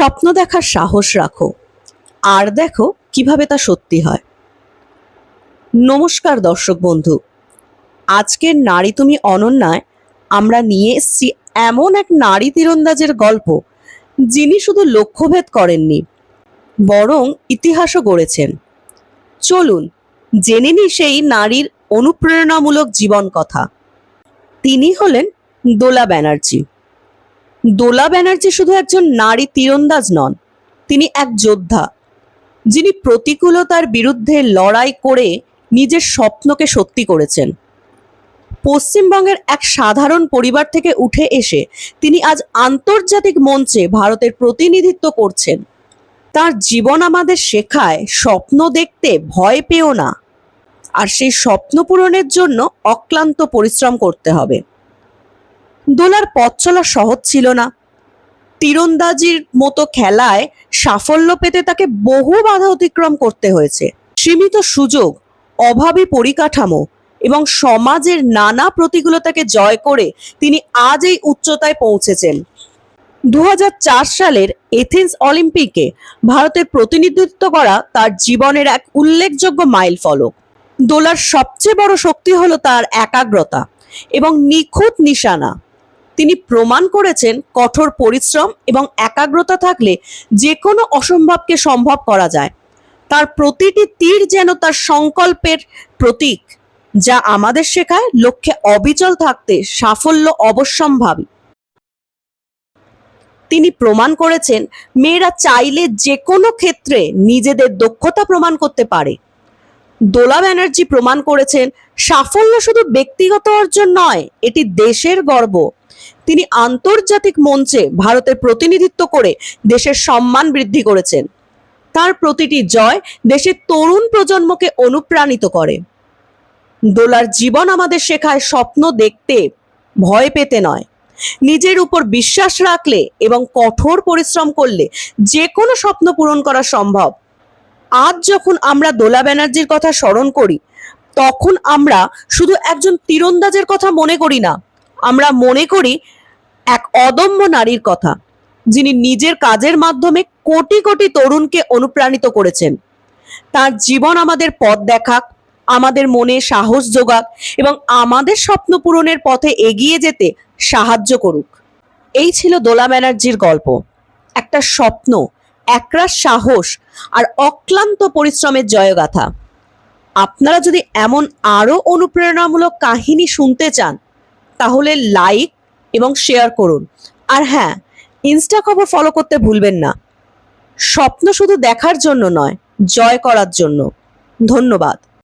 স্বপ্ন দেখার সাহস রাখো। আর দেখো কীভাবে তা সত্যি হয়। নমস্কার দর্শক বন্ধু। আজকের নারী তুমি অনন্যায়, আমরা নিয়ে এসেছি এমন এক নারী তীরন্দাজের গল্প, যিনি শুধু লক্ষ্যভেদ করেননি, বরং ইতিহাসও গড়েছেন। চলুন, জেনে নি সেই নারীর অনুপ্রেরণামূলক জীবন কথা তিনি হলেন দোলা ব্যানার্জি। দোলা ব্যানার্জি শুধু একজন নারী তীরন্দাজ নন, তিনি এক যোদ্ধা, যিনি প্রতিকূলতার বিরুদ্ধে লড়াই করে নিজের স্বপ্নকে সত্যি করেছেন। পশ্চিমবঙ্গের এক সাধারণ পরিবার থেকে উঠে এসে তিনি আজ আন্তর্জাতিক মঞ্চে ভারতের প্রতিনিধিত্ব করছেন। তার জীবন আমাদের শেখায়, স্বপ্ন দেখতে ভয় পেও না। আর সেই স্বপ্ন পূরণের জন্য অক্লান্ত পরিশ্রম করতে হবে। দোলার পথ চলা সহজ ছিল না। তীরন্দাজির মতো খেলায় সাফল্য পেতে তাকে বহু বাধা অতিক্রম করতে হয়েছে। সীমিত সুযোগ, অভাবী পরিকাঠামো এবং সমাজের নানা প্রতিকূলতাকে জয় করে তিনি আজ এই উচ্চতায় পৌঁছেছেন। দু হাজার চার সালের এথেন্স অলিম্পিকে ভারতের প্রতিনিধিত্ব করা তার জীবনের এক উল্লেখযোগ্য মাইল ফলক দোলার সবচেয়ে বড় শক্তি হলো তার একাগ্রতা এবং নিখুঁত নিশানা। তিনি প্রমাণ করেছেন কঠোর পরিশ্রম এবং একাগ্রতা থাকলে যে কোনো অসম্ভবকে সম্ভব করা যায়। তার প্রতিটি তীর যেন তার সংকল্পের প্রতীক, যা আমাদের শেখায় লক্ষ্যে অবিচল থাকতে সাফল্য অবশ্যম্ভাবী। তিনি প্রমাণ করেছেন, মেয়েরা চাইলে যে কোনো ক্ষেত্রে নিজেদের দক্ষতা প্রমাণ করতে পারে। দোলা ব্যানার্জি প্রমাণ করেছেন, সাফল্য শুধু ব্যক্তিগত অর্জন নয়, এটি দেশের গর্ব। তিনি আন্তর্জাতিক মঞ্চে ভারতের প্রতিনিধিত্ব করে দেশের সম্মান বৃদ্ধি করেছেন। তার প্রতিটি জয় দেশের তরুণ প্রজন্মকে অনুপ্রাণিত করে। দোলার জীবন আমাদের শেখায় স্বপ্ন দেখতে, ভয় পেতে নয়। নিজের উপর বিশ্বাস রাখলে এবং কঠোর পরিশ্রম করলে যে কোনো স্বপ্ন পূরণ করা সম্ভব। আজ যখন আমরা দোলা ব্যানার্জির কথা স্মরণ করি, তখন আমরা শুধু একজন তীরন্দাজের কথা মনে করি না, আমরা মনে করি এক অদম্য নারীর কথা, যিনি নিজের কাজের মাধ্যমে কোটি কোটি তরুণকে অনুপ্রাণিত করেছেন। তার জীবন আমাদের পথ দেখাক, আমাদের মনে সাহস যোগাক এবং আমাদের স্বপ্ন পূরণের পথে এগিয়ে যেতে সাহায্য করুক। এই ছিল দোলা ব্যানার্জির গল্প। একটা স্বপ্ন একরাশ সাহস আর অক্লান্ত পরিশ্রমের জয়গাথা। আপনারা যদি এমন আরও অনুপ্রেরণামূলক কাহিনী শুনতে চান, তাহলে লাইক এবং শেয়ার করুন। আর হ্যাঁ ইনস্টা খবর ফলো করতে ভুলবেন না। স্বপ্ন শুধু দেখার জন্য নয়, জয় করার জন্য। ধন্যবাদ।